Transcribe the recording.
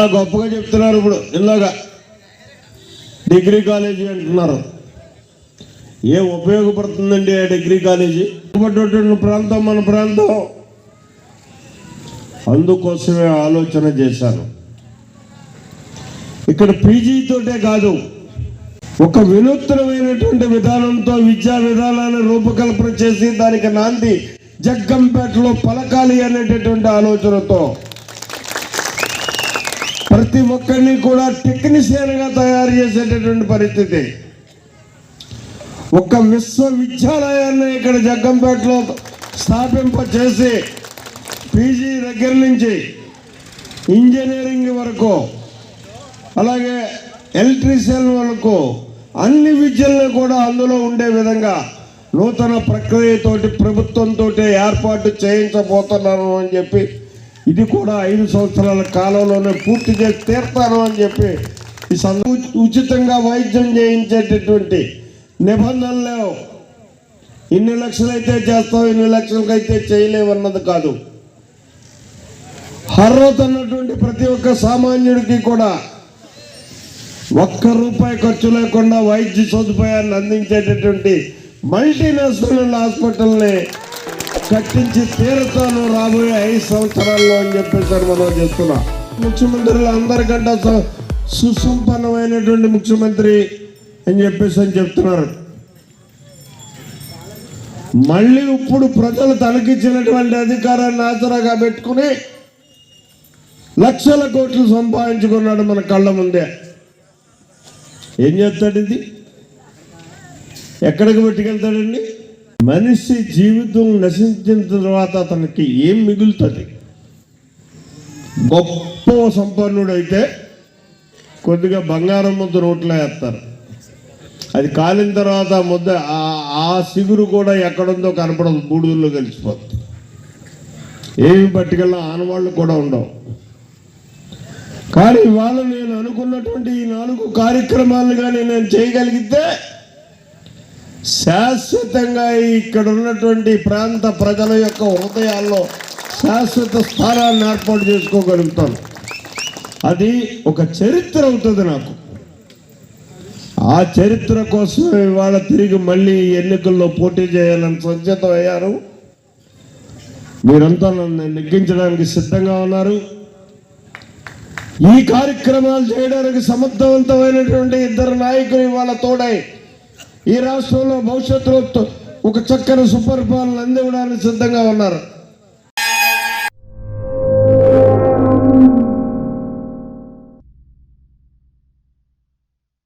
గొప్పగా చెప్తున్నారు ఇప్పుడు ఇలాగా డిగ్రీ కాలేజీ అంటున్నారు. ఏ ఉపయోగపడుతుందండి ఆ డిగ్రీ కాలేజీ? ఉపయోగపడేటువంటి ప్రాంతం మన ప్రాంతం. అందుకోసమే ఆలోచన చేశాను. ఇక్కడ పీజీ తోటే కాదు ఒక వినూత్నమైనటువంటి విధానంతో విద్యా విధానాన్ని రూపకల్పన చేసి దానికి నాంది జగ్గంపేటలో పలకాలి అనేటటువంటి ఆలోచనతో ప్రతి ఒక్కరిని కూడా టెక్నీషియన్గా తయారు చేసేటటువంటి పరిస్థితి. ఒక విశ్వవిద్యాలయాన్ని ఇక్కడ జగ్గంపేటలో స్థాపింప చేసి పీజీ దగ్గర నుంచి ఇంజనీరింగ్ వరకు అలాగే ఎలక్ట్రీషియన్ వరకు అన్ని విద్యలను కూడా అందులో ఉండే విధంగా నూతన ప్రక్రియతోటి ప్రభుత్వంతో ఏర్పాటు చేయించబోతున్నాను అని చెప్పి ఇది కూడా ఐదు సంవత్సరాల కాలంలోనే పూర్తి చేసి తీర్తాను అని చెప్పి ఈ సందు ఉచితంగా వైద్యం చేయించేటటువంటి నిబంధనలు లేవు. ఇన్ని లక్షలైతే చేస్తావు ఇన్ని లక్షలకైతే చేయలేవన్నది కాదు. అర్హత అన్నటువంటి ప్రతి ఒక్క సామాన్యుడికి కూడా ఒక్క రూపాయి ఖర్చు లేకుండా వైద్య సదుపాయాన్ని అందించేటటువంటి మల్టీనేషనల్ హాస్పిటల్ని కట్టించి తీరుతాను రాబోయే ఐదు సంవత్సరాల్లో అని చెప్పేసి మనం చెప్తున్నా ముఖ్యమంత్రులు అందరికంటే సుసంపన్నమైనటువంటి ముఖ్యమంత్రి అని చెప్పేసి అని చెప్తున్నారు. మళ్ళీ ఇప్పుడు ప్రజలు తనకిచ్చినటువంటి అధికారాన్ని ఆసరాగా పెట్టుకుని లక్షల కోట్లు సంపాదించుకున్నాడు మన కళ్ళ ముందే. ఏం చేస్తాడు ఇది? ఎక్కడికి పెట్టుకెళ్తాడండి? మనిషి జీవితం నశించిన తర్వాత అతనికి ఏం మిగులుతుంది? గొప్ప సంపన్నుడైతే కొద్దిగా బంగారం ముద్ద రోట్లో వేస్తారు. అది కాలిన తర్వాత ముద్ద ఆ- ఆ సిగురు కూడా ఎక్కడుందో కనపడదు బూడుదల్లో కలిసిపోతుంది ఏమి పట్టుకెళ్ళిన ఆనవాళ్ళు కూడా ఉండవు. కానీ ఇవాళ నేను అనుకున్నటువంటి ఈ నాలుగు కార్యక్రమాలు కానీ నేను చేయగలిగితే శాశ్వతంగా ఇక్కడ ఉన్నటువంటి ప్రాంత ప్రజల యొక్క హృదయాల్లో శాశ్వత స్థానాన్ని ఏర్పాటు చేసుకోగలుగుతాను అది ఒక చరిత్ర అవుతుంది నాకు. ఆ చరిత్ర కోసం ఇవాళ తిరిగి మళ్ళీ ఈ ఎన్నికల్లో పోటీ చేయాలని సంచేతం అయ్యారు మీరంతా నన్ను నెగ్గించడానికి సిద్ధంగా ఉన్నారు. ఈ కార్యక్రమాలు చేయడానికి సమర్థవంతమైనటువంటి ఇద్దరు నాయకులు ఇవాళ తోడై ఈ రాష్ట్రంలో భవిష్యత్తులో ఒక చక్కని సుపరిపాలన అందివ్వడానికి సిద్ధంగా ఉన్నారు.